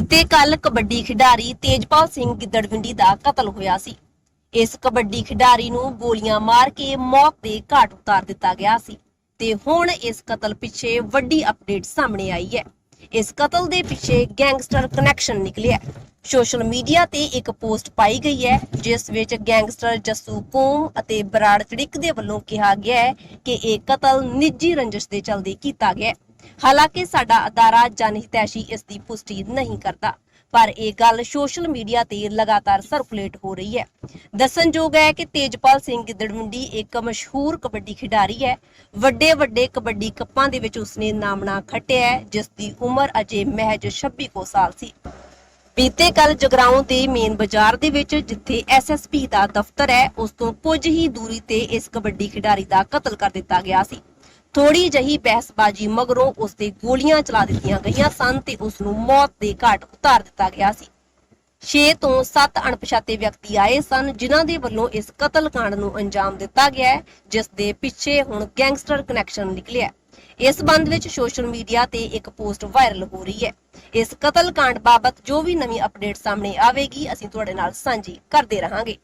ਬੀਤੇ ਕੱਲ ਕਬੱਡੀ ਖਿਡਾਰੀ ਤੇਜਪਾਲ ਸਿੰਘ ਗਿੱਦੜਵਿੰਡੀ ਦਾ ਕਤਲ ਹੋਇਆ ਸੀ। ਇਸ ਕਬੱਡੀ ਖਿਡਾਰੀ ਨੂੰ ਗੋਲੀਆਂ ਮਾਰ ਕੇ ਮੌਤ ਦੇ ਘਾਟ ਉਤਾਰ ਦਿੱਤਾ ਗਿਆ ਸੀ ਤੇ ਹੁਣ ਇਸ ਕਤਲ ਪਿੱਛੇ ਵੱਡੀ ਅਪਡੇਟ ਸਾਹਮਣੇ ਆਈ ਹੈ। ਇਸ ਕਤਲ ਦੇ ਪਿੱਛੇ ਗੈਂਗਸਟਰ ਕਨੈਕਸ਼ਨ ਨਿਕਲਿਆ ਸੋਸ਼ਲ ਮੀਡੀਆ ਤੇ ਇੱਕ ਪੋਸਟ ਪਾਈ ਗਈ ਹੈ, ਜਿਸ ਵਿੱਚ ਗੈਂਗਸਟਰ ਜੱਸੂ ਕੋਮ ਅਤੇ ਬਰਾੜ ਚੜਿਕ ਦੇ ਵੱਲੋਂ ਕਿਹਾ ਗਿਆ ਹੈ ਕਿ ਇਹ ਕਤਲ ਨਿੱਜੀ ਰੰਜਿਸ਼ ਦੇ ਚਲਦੇ ਕੀਤਾ ਗਿਆ ਹੈ। ਹਾਲਾਂਕਿ ਸਾਡਾ ਅਦਾਰਾ ਜਨਹਿਤੈਸ਼ੀ ਇਸ ਦੀ ਪੁਸ਼ਟੀ ਨਹੀਂ ਕਰਦਾ, ਪਰ ਇਹ ਗੱਲ ਸੋਸ਼ਲ ਮੀਡੀਆ ਤੇ ਲਗਾਤਾਰ ਸਰਕੂਲੇਟ ਹੋ ਰਹੀ ਹੈ। ਦੱਸਣਯੋਗ ਹੈ ਕਿ ਤੇਜਪਾਲ ਸਿੰਘ ਗਿੱਦੜਵਿੰਡੀ ਇੱਕ ਮਸ਼ਹੂਰ ਕਬੱਡੀ ਖਿਡਾਰੀ ਹੈ। ਵੱਡੇ ਵੱਡੇ ਕਬੱਡੀ ਕੱਪਾਂ ਦੇ ਵਿੱਚ ਉਸਨੇ ਨਾਮਣਾ ਖੱਟਿਆ ਹੈ, ਜਿਸ ਦੀ ਉਮਰ ਅਜੇ ਮਹਿਜ 26 ਕੋ ਸਾਲ ਸੀ। ਬੀਤੇ ਕੱਲ ਜਗਰਾਉਂ ਦੇ ਮੇਨ ਬਾਜ਼ਾਰ ਦੇ ਵਿੱਚ ਜਿੱਥੇ ਐਸਐਸਪੀ ਦਾ ਦਫ਼ਤਰ ਹੈ, ਉਸ ਤੋਂ ਕੁਝ ਹੀ ਦੂਰੀ ਤੇ ਇਸ ਕਬੱਡੀ ਖਿਡਾਰੀ ਦਾ ਕਤਲ ਕਰ ਦਿੱਤਾ ਗਿਆ ਸੀ। ਥੋੜੀ ਜਹੀ ਬਹਿਸਬਾਜ਼ੀ ਮਗਰੋਂ ਉਸ ਤੇ ਗੋਲੀਆਂ ਚਲਾ ਦਿੱਤੀਆਂ ਗਈਆਂ ਸਨ ਤੇ ਉਸ ਨੂੰ ਮੌਤ ਦੇ ਘਾਟ ਉਤਾਰ ਦਿੱਤਾ ਗਿਆ ਸੀ। 6 ਤੋਂ 7 ਅਣਪਛਾਤੇ ਵਿਅਕਤੀ ਆਏ ਸਨ, ਜਿਨ੍ਹਾਂ ਦੇ ਵੱਲੋਂ ਇਸ ਕਤਲकांड ਨੂੰ ਅੰਜਾਮ ਦਿੱਤਾ ਗਿਆ ਜਿਸ ਦੇ ਪਿੱਛੇ ਹੁਣ ਗੈਂਗਸਟਰ ਕਨੈਕਸ਼ਨ ਨਿਕਲਿਆ ਇਸ ਸੰਬੰਧ ਵਿੱਚ ਸੋਸ਼ਲ ਮੀਡੀਆ ਤੇ ਇੱਕ ਪੋਸਟ ਵਾਇਰਲ ਹੋ ਰਹੀ ਹੈ। ਇਸ ਕਤਲ ਕਾਂਡ ਬਾਬਤ ਜੋ ਵੀ ਨਵੀਂ ਅਪਡੇਟ ਸਾਹਮਣੇ ਆਵੇਗੀ, ਅਸੀਂ ਤੁਹਾਡੇ ਨਾਲ ਸਾਂਝੀ ਕਰਦੇ ਰਹਾਂਗੇ।